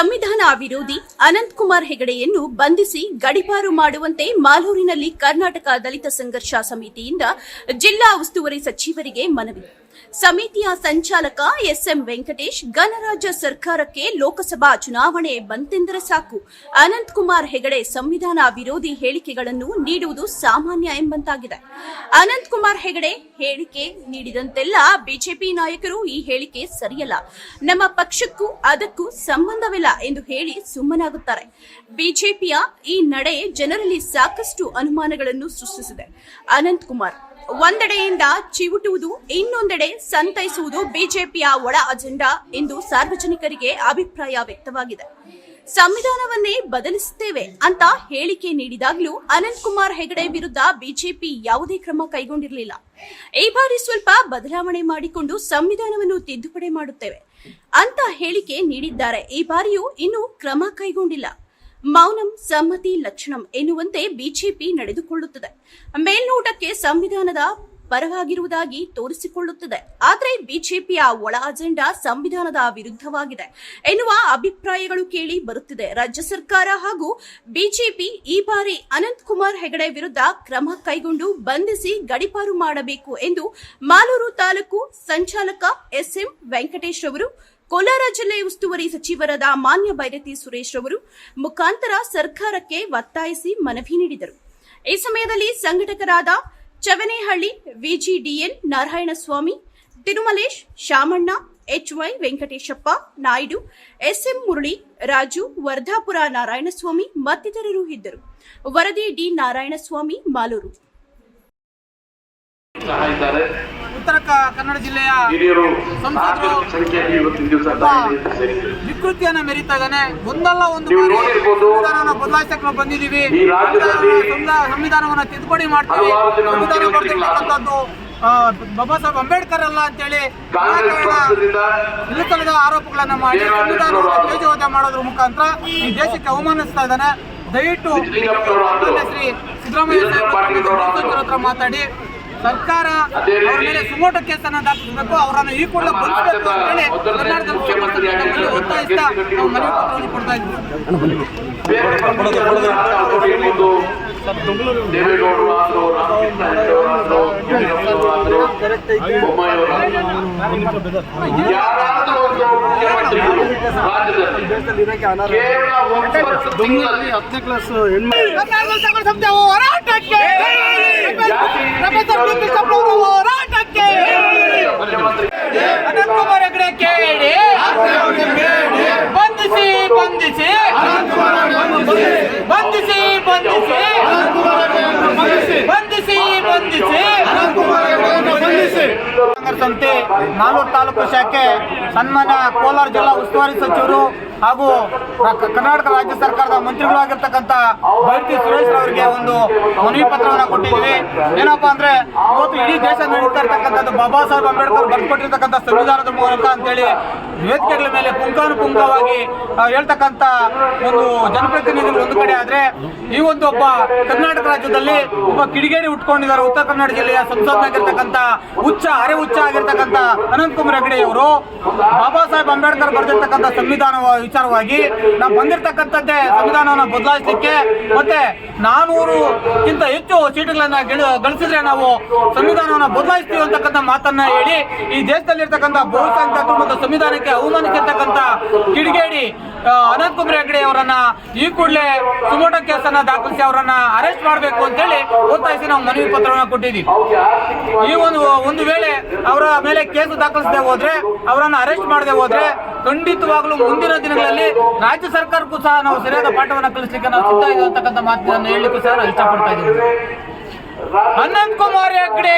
ಸಂವಿಧಾನ ವಿರೋಧಿ ಅನಂತ್ ಕುಮಾರ್ ಹೆಗಡೆಯನ್ನು ಬಂಧಿಸಿ ಗಡಿಪಾರು ಮಾಡುವಂತೆ ಮಾಲೂರಿನಲ್ಲಿ ಕರ್ನಾಟಕ ದಲಿತ ಸಂಘರ್ಷ ಸಮಿತಿಯಿಂದ ಜಿಲ್ಲಾ ಉಸ್ತುವಾರಿ ಸಚಿವರಿಗೆ ಮನವಿ. ಸಮಿತಿಯ ಸಂಚಾಲಕ ಎಸ್ಎಂ ವೆಂಕಟೇಶ್ ಗಣರಾಜ್ಯ ಸರ್ಕಾರಕ್ಕೆ ಲೋಕಸಭಾ ಚುನಾವಣೆ ಬಂತೆಂದರೆ ಸಾಕು. ಅನಂತಕುಮಾರ್ ಹೆಗಡೆ ಸಂವಿಧಾನ ವಿರೋಧಿ ಹೇಳಿಕೆಗಳನ್ನು ನೀಡುವುದು ಸಾಮಾನ್ಯ ಎಂಬಂತಾಗಿದೆ. ಅನಂತಕುಮಾರ್ ಹೆಗಡೆ ಹೇಳಿಕೆ ನೀಡಿದಂತೆಲ್ಲ ಬಿಜೆಪಿ ನಾಯಕರು ಈ ಹೇಳಿಕೆ ಸರಿಯಲ್ಲ. ನಮ್ಮ ಪಕ್ಷಕ್ಕೂ ಅದಕ್ಕೂ ಸಂಬಂಧವಿಲ್ಲ ಎಂದು ಹೇಳಿ ಸುಮ್ಮನಾಗುತ್ತಾರೆ. ಬಿಜೆಪಿಯ ಈ ನಡೆ ಜನರಲ್ಲಿ ಸಾಕಷ್ಟು ಅನುಮಾನಗಳನ್ನು ಸೃಷ್ಟಿಸಿದೆ. ಅನಂತಕುಮಾರ್ ಒಂದೆಡೆಯಿಂದ ಚಿವುಟುವುದು ಇನ್ನೊಂದೆಡೆ ಸಂತೈಸುವುದು ಬಿಜೆಪಿಯ ಒಳ ಅಜೆಂಡಾ ಎಂದು ಸಾರ್ವಜನಿಕರಿಗೆ ಅಭಿಪ್ರಾಯ ವ್ಯಕ್ತವಾಗಿದೆ. ಸಂವಿಧಾನವನ್ನೇ ಬದಲಿಸುತ್ತೇವೆ ಅಂತ ಹೇಳಿಕೆ ನೀಡಿದಾಗಲೂ ಅನಂತ್ ಕುಮಾರ್ ಹೆಗಡೆ ವಿರುದ್ಧ ಬಿಜೆಪಿ ಯಾವುದೇ ಕ್ರಮ ಕೈಗೊಂಡಿರಲಿಲ್ಲ. ಈ ಬಾರಿ ಸ್ವಲ್ಪ ಬದಲಾವಣೆ ಮಾಡಿಕೊಂಡು ಸಂವಿಧಾನವನ್ನು ತಿದ್ದುಪಡಿ ಮಾಡುತ್ತೇವೆ ಅಂತ ಹೇಳಿಕೆ ನೀಡಿದ್ದಾರೆ. ಈ ಬಾರಿಯೂ ಇನ್ನೂ ಕ್ರಮ ಕೈಗೊಂಡಿಲ್ಲ. ಮೌನಂ ಸಮ್ಮತಿ ಲಕ್ಷಣಂ ಎನ್ನುವಂತೆ ಬಿಜೆಪಿ ನಡೆದುಕೊಳ್ಳುತ್ತದೆ. ಮೇಲ್ನೋಟಕ್ಕೆ ಸಂವಿಧಾನದ ಪರವಾಗಿರುವುದಾಗಿ ತೋರಿಸಿಕೊಳ್ಳುತ್ತದೆ. ಆದರೆ ಬಿಜೆಪಿಯ ಒಳ ಅಜೆಂಡಾ ಸಂವಿಧಾನದ ವಿರುದ್ಧವಾಗಿದೆ. ಎನ್ನುವ ಅಭಿಪ್ರಾಯಗಳು ಕೇಳಿ ಬರುತ್ತಿದೆ. ರಾಜ್ಯ ಸರ್ಕಾರ ಹಾಗೂ ಬಿಜೆಪಿ ಈ ಬಾರಿ ಅನಂತ್ ಕುಮಾರ್ ಹೆಗಡೆ ವಿರುದ್ಧ ಕ್ರಮ ಕೈಗೊಂಡು ಬಂಧಿಸಿ ಗಡಿಪಾರು ಮಾಡಬೇಕು ಎಂದು ಮಾಲೂರು ತಾಲೂಕು ಸಂಚಾಲಕ ಎಸ್ಎಂ ವೆಂಕಟೇಶ್ ಅವರು ಕೋಲಾರ ಜಿಲ್ಲೆ ಉಸ್ತುವಾರಿ ಸಚಿವರಾದ ಮಾನ್ಯ ಬೈರತಿ ಸುರೇಶ್ ಅವರು ಮುಖಾಂತರ ಸರ್ಕಾರಕ್ಕೆ ಒತ್ತಾಯಿಸಿ ಮನವಿ ನೀಡಿದರು. ಈ ಸಮಯದಲ್ಲಿ ಸಂಘಟಕರಾದ Chavanehalli, VGDN, Narayanaswamy, Thirumalesh, Shamanna, HY Venkateshappa, Naidu SM Murali Raju, Vardhapura Narayanaswamy ಮತ್ತಿತರರು ಇದ್ದರು. ವರದಿ ಡಿ ನಾರಾಯಣಸ್ವಾಮಿ ಮಾಲೂರು. ಉತ್ತರ ಕನ್ನಡ ಜಿಲ್ಲೆಯ ಸಂಸದರು. ವಿಕೃತಿಯನ್ನ ಮೆರೀತಾ ಇದ್ದಾನೆ. ಒಂದಲ್ಲ ಒಂದು ನೋಡಿರ್ಬೋದು. ಬದಲಾಯಿಸಕ್ಕೆ ನಾವು ಬಂದಿದ್ದೀವಿ ಸಂವಿಧಾನವನ್ನ ತಿದ್ದುಪಡಿ ಮಾಡ್ತೀವಿ. ಸಂವಿಧಾನ ಬರ್ತಿರ್ತಕ್ಕಂಥದ್ದು ಬಾಬಾ ಸಾಹೇಬ್ ಅಂಬೇಡ್ಕರ್ ಅಲ್ಲ ಅಂತೇಳಿ ಇಲ್ಲಸಲ್ಲದ ಆರೋಪಗಳನ್ನ ಮಾಡಿ ಸಂವಿಧಾನ ಸಂವಿಧಾನವನ್ನು ತೇಜೋವಧೆ ಮಾಡೋದ್ರ ಮುಖಾಂತರ ಈ ದೇಶಕ್ಕೆ ಅವಮಾನಿಸ್ತಾ ಇದ್ದಾನೆ. ದಯವಿಟ್ಟು. ಶ್ರೀ ಸಿದ್ದರಾಮಯ್ಯ ಹತ್ರ ಮಾತಾಡಿ. ಸರ್ಕಾರ ಅವರ ಮೇಲೆ ಸುಮೋಟ ಕೇಸನ್ನ ದಾಖಲಿಸಬೇಕು ಅವರನ್ನು ಈ ಕೂಡಲೇ ಬಂಧಿಸಬೇಕು ಅಂತೇಳಿ ಕರ್ನಾಟಕದ ಮುಖ್ಯಮಂತ್ರಿ ಮುಖ್ಯಮಂತ್ರಿ ಆಗಿರ್ತಕ್ಕಂಥ ಒತ್ತಾಯಿಸ್ತಾ ನಾವು ಮನವಿ ಪತ್ರವನ್ನು ಕೊಡ್ತಾ ಇದ್ದೀವಿ ಪಕ್ಷದ ಅವರು ಇರ್ಬೋದು ದೇವೇಗೌಡರು ಆದ್ರು ರಾಮಕೃಷ್ಣ ಹೆಗಡೆ ಅವರಾದ್ರು ಯಡಿಯೂರಪ್ಪನವರು ಆದ್ರು ಬೊಮ್ಮಾಯಿಯವರಾದ್ರು ಯಾರಾದ್ರೂ ಒಂದು ಮುಖ್ಯಮಂತ್ರಿಗಳು ರಾಜ್ಯದಲ್ಲಿ ಕೇವಲ ಒಂದು ವರ್ಷ ತಿಂಗಳಲ್ಲಿ ಹತ್ತನೇ ಕ್ಲಾಸ್ ಹೆಣ್ಮಕ್ಳು ಕರ್ನಾಟಕ ಸಂಘ ಸಂಸ್ಥೆ ಹೋರಾಟಕ್ಕೆ ಪ್ರೊಫೆಸರ್ ಬಿ. ಕೃಷ್ಣಪ್ಪ ಅವರ ಹೋರಾಟಕ್ಕೆ ಮುಖ್ಯಮಂತ್ರಿ ಅನಂತ್ ಕುಮಾರ್ ಹೆಗಡೆ ಕೇಳಿ ಬಂಧಿಸಿ ಬಂಧಿಸಿ ಬಂಧಿಸಿ ಬಂಧಿಸಿ. ಬಂಧಿಸಿ. ಸಂತೆ ನಾಲ್ವರು ತಾಲೂಕು ಶಾಖೆ ಸನ್ಮಾನ್ಯ ಕೋಲಾರ ಜಿಲ್ಲಾ ಉಸ್ತುವಾರಿ ಸಚಿವರು ಹಾಗೂ ಕರ್ನಾಟಕ ರಾಜ್ಯ ಸರ್ಕಾರದ ಮಂತ್ರಿಗಳಾಗಿರ್ತಕ್ಕಂಥ ಬೈರತಿ ಸುರೇಶ್ ಅವರಿಗೆ ಒಂದು ಮನವಿ ಪತ್ರವನ್ನು ಕೊಟ್ಟಿದ್ದೀವಿ. ಏನಪ್ಪಾ ಅಂದ್ರೆ ಇವತ್ತು ಇಡೀ ದೇಶ ನಡೀತಾ ಇರ್ತಕ್ಕಂಥದ್ದು ಬಾಬಾ ಸಾಹೇಬ್ ಅಂಬೇಡ್ಕರ್ ಬರ್ಕೊಟ್ಟಿರ್ತಕ್ಕಂಥ ಸಂವಿಧಾನದ ಮೂಲಕ ಅಂತೇಳಿ ವೇದಿಕೆಗಳ ಮೇಲೆ ಪುಂಖಾನುಪುಂಖವಾಗಿ ಹೇಳ್ತಕ್ಕಂಥ ಒಂದು ಜನಪ್ರತಿನಿಧಿಗಳು ಒಂದು ಕಡೆ ಆದ್ರೆ ಈ ಒಂದು ಒಬ್ಬ ಕರ್ನಾಟಕ ರಾಜ್ಯದಲ್ಲಿ ಒಬ್ಬ ಕಿಡಿಗೇರಿ ಉಟ್ಕೊಂಡಿದ್ದಾರೆ ಉತ್ತರ ಕನ್ನಡ ಜಿಲ್ಲೆಯ ಸಂಸದನಾಗಿರ್ತಕ್ಕಂಥ ಉಚ್ಚ ಅರೆ ಉಚ್ಚ ಆಗಿರ್ತಕ್ಕಂಥ ಅನಂತ್ ಕುಮಾರ್ ಹೆಗಡೆಯವರು ಬಾಬಾ ಸಾಹೇಬ್ ಅಂಬೇಡ್ಕರ್ ಬರೆದಿರ್ತಕ್ಕಂಥ ಸಂವಿಧಾನ ವಿಚಾರವಾಗಿ ನಾವು ಬಂದಿರತಕ್ಕಂಥದ್ದೇ ಸಂವಿಧಾನವನ್ನು ಬದಲಾಯಿಸಲಿಕ್ಕೆ ಮತ್ತೆ ನಾನೂರುಕ್ಕಿಂತ ಹೆಚ್ಚು ಸೀಟುಗಳನ್ನ ಗೆಳ- ಗಳಿಸಿದ್ರೆ ನಾವು ಸಂವಿಧಾನವನ್ನು ಬದಲಾಯಿಸ್ತೀವಿ ಅಂತಕ್ಕಂಥ ಮಾತನ್ನ ಹೇಳಿ ಈ ದೇಶದಲ್ಲಿರ್ತಕ್ಕಂಥ ಬಹುಸಂಖ್ಯಾತರು ಮತ್ತು ಸಂವಿಧಾನಕ್ಕೆ ಅವಮಾನಿಸಿರ್ತಕ್ಕಂಥ ಕಿಡಿಗೇಡಿ ಅನಂತ್ ಕುಮಾರ್ ಹೆಗಡೆ ಅವರನ್ನ ಈ ಕೂಡಲೇ ಸುಮೋಟ ಕೇಸನ್ನ ದಾಖಲಿಸಿ ಅವರನ್ನ ಅರೆಸ್ಟ್ ಮಾಡಬೇಕು ಅಂತೇಳಿ ಒತ್ತಾಯಿಸಿ ನಾವು ಮನವಿ ಪತ್ರವನ್ನು ಕೊಟ್ಟಿದ್ದೀವಿ. ಈ ಒಂದು ಒಂದು ವೇಳೆ ಅವರ ಮೇಲೆ ಕೇಸು ದಾಖಲಿಸದೆ ಹೋದ್ರೆ, ಅವರನ್ನ ಅರೆಸ್ಟ್ ಮಾಡದೆ ಹೋದ್ರೆ ಖಂಡಿತವಾಗ್ಲೂ ಮುಂದಿನ ದಿನಗಳಲ್ಲಿ ರಾಜ್ಯ ಸರ್ಕಾರಕ್ಕೂ ಸಹ ನಾವು ಸರಿಯಾದ ಪಾಠವನ್ನು ಕಲಿಸಲಿಕ್ಕೆ ನಾವು ಸಿದ್ಧ ಇದ್ದೀವಿ ಅಂತಕ್ಕಂಥ ಮಾತನ್ನು ಹೇಳಲಿಕ್ಕೂ ಸಹ ಇಷ್ಟಪಡ್ತಾ ಇದ್ದೀವಿ. ಅನಂತ್ ಕುಮಾರ್ ಹೆಗಡೆ